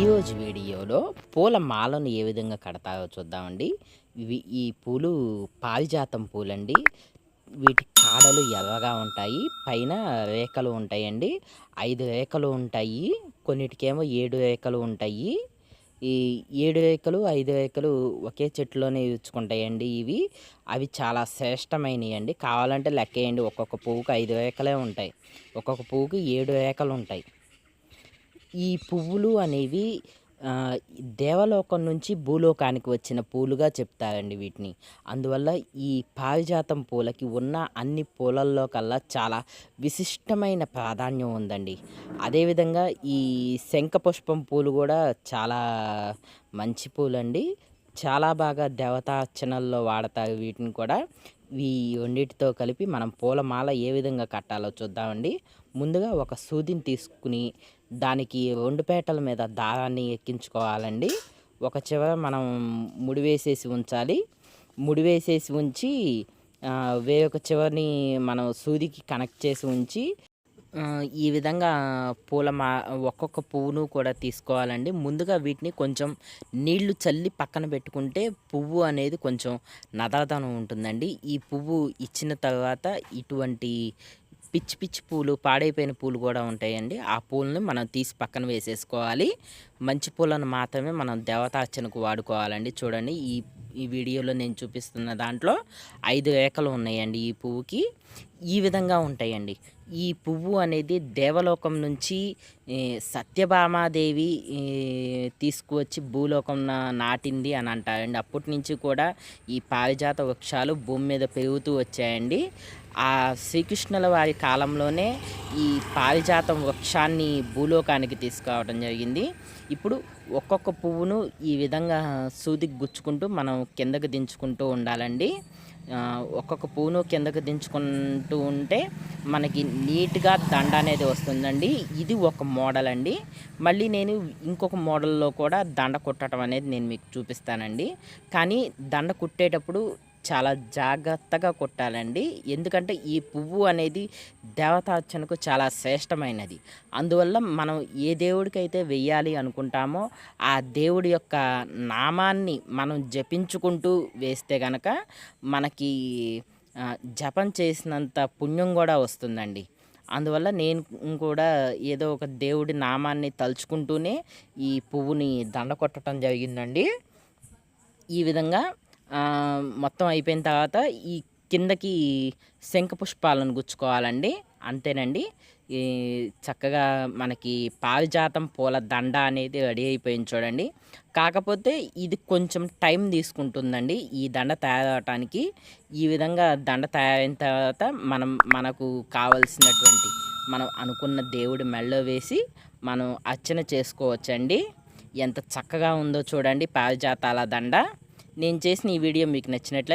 ఈరోజు వీడియోలో పూల మాలను ఏ విధంగా కడతారో చూద్దామండి. ఇవి ఈ పూలు పారిజాతం పూలండి. వీటి కాడలు ఎర్రగా ఉంటాయి పైన రేఖలు ఉంటాయండి. ఐదు రేఖలు ఉంటాయి కొన్నిటికేమో ఏడు రేఖలు ఉంటాయి. ఈ ఏడు రేఖలు ఐదు రేఖలు ఒకే చెట్టులోనే ఇచ్చుకుంటాయండి ఇవి. అవి చాలా శ్రేష్టమైనవి అండి కావాలంటే లెక్కేయండి. ఒక్కొక్క పువ్వుకి ఐదు రేఖలే ఉంటాయి. ఒక్కొక్క పువ్వుకి ఏడు రేఖలు ఉంటాయి ఈ పువ్వులు అనేవి దేవలోకం నుంచి భూలోకానికి వచ్చిన పూలుగా చెప్తారండి వీటిని. అందువల్ల ఈ పారిజాతం పూలకి ఉన్న అన్ని పూలల్లో కల్లా చాలా విశిష్టమైన ప్రాధాన్యం ఉందండి. అదేవిధంగా ఈ శంఖపుష్పం పూలు కూడా చాలా మంచి పూలండి. చాలా బాగా దేవతార్చనల్లో వాడతారు వీటిని కూడా. ఈ రెండింటితో కలిపి మనం పూలమాల ఏ విధంగా కట్టాలో చూద్దామండి. ముందుగా ఒక సూదిని తీసుకుని దానికి రెండు పేటల మీద దారాన్ని ఎక్కించుకోవాలండి. ఒక చివర మనం ముడివేసేసి ఉంచాలి. ముడివేసేసి ఉంచి వేరొక చివరిని మనం సూదికి కనెక్ట్ చేసి ఉంచి ఈ విధంగా పూల మా ఒక్కొక్క పువ్వును కూడా తీసుకోవాలండి. ముందుగా వీటిని కొంచెం నీళ్ళు చల్లి పక్కన పెట్టుకుంటే పువ్వు అనేది కొంచెం నదరదనం ఉంటుందండి. ఈ పువ్వు ఇచ్చిన తర్వాత ఇటువంటి పిచ్చి పిచ్చి పూలు పాడైపోయిన పూలు కూడా ఉంటాయండి. ఆ పూలని మనం తీసి పక్కన వేసేసుకోవాలి. మంచి పూలను మాత్రమే మనం దేవతార్చనకు వాడుకోవాలండి. చూడండి ఈ ఈ వీడియోలో నేను చూపిస్తున్న దాంట్లో ఐదు రేఖలు ఉన్నాయండి ఈ పువ్వుకి. ఈ విధంగా ఉంటాయండి. ఈ పువ్వు అనేది దేవలోకం నుంచి సత్యభామాదేవి తీసుకువచ్చి భూలోకం నాటింది అని అంటారండి. అప్పటి నుంచి కూడా ఈ పారిజాత వృక్షాలు భూమి మీద పెరుగుతూ వచ్చాయండి. ఆ శ్రీకృష్ణుల వారి కాలంలోనే ఈ పారిజాతం వృక్షాన్ని భూలోకానికి తీసుకురావడం జరిగింది. ఇప్పుడు ఒక్కొక్క పువ్వును ఈ విధంగా సూదికి గుచ్చుకుంటూ మనం కిందకు దించుకుంటూ ఉండాలండి. ఒక్కొక్క పూను కిందకు దించుకుంటూ ఉంటే మనకి నీట్గా దండ అనేది వస్తుందండి. ఇది ఒక మోడల్ అండి. మళ్ళీ నేను ఇంకొక మోడల్లో కూడా దండ కుట్టడం అనేది నేను మీకు చూపిస్తానండి. కానీ దండ కుట్టేటప్పుడు చాలా జాగ్రత్తగా కుట్టాలండి. ఎందుకంటే ఈ పువ్వు అనేది దేవతార్చనకు చాలా శ్రేష్టమైనది. అందువల్ల మనం ఏ దేవుడికైతే వెయ్యాలి అనుకుంటామో ఆ దేవుడి యొక్క నామాన్ని మనం జపించుకుంటూ వేస్తే గనక మనకి జపం చేసినంత పుణ్యం కూడా వస్తుందండి. అందువల్ల నేను కూడా ఏదో ఒక దేవుడి నామాన్ని తలుచుకుంటూనే ఈ పువ్వుని దండ కొట్టడం జరిగిందండి. ఈ విధంగా మొత్తం అయిపోయిన తర్వాత ఈ కిందకి శంఖ పుష్పాలను గుచ్చుకోవాలండి. అంతేనండి. ఈ చక్కగా మనకి పారిజాతం పూల దండ అనేది రెడీ అయిపోయింది చూడండి. కాకపోతే ఇది కొంచెం టైం తీసుకుంటుందండి ఈ దండ తయారవటానికి. ఈ విధంగా దండ తయారైన తర్వాత మనం మనకు కావలసినటువంటి మనం అనుకున్న దేవుడి మెళ్ళో వేసి మనం అర్చన చేసుకోవచ్చండి. ఎంత చక్కగా ఉందో చూడండి పారిజాతాల దండ. నేను చేసిన ఈ వీడియో మీకు నచ్చినట్లయితే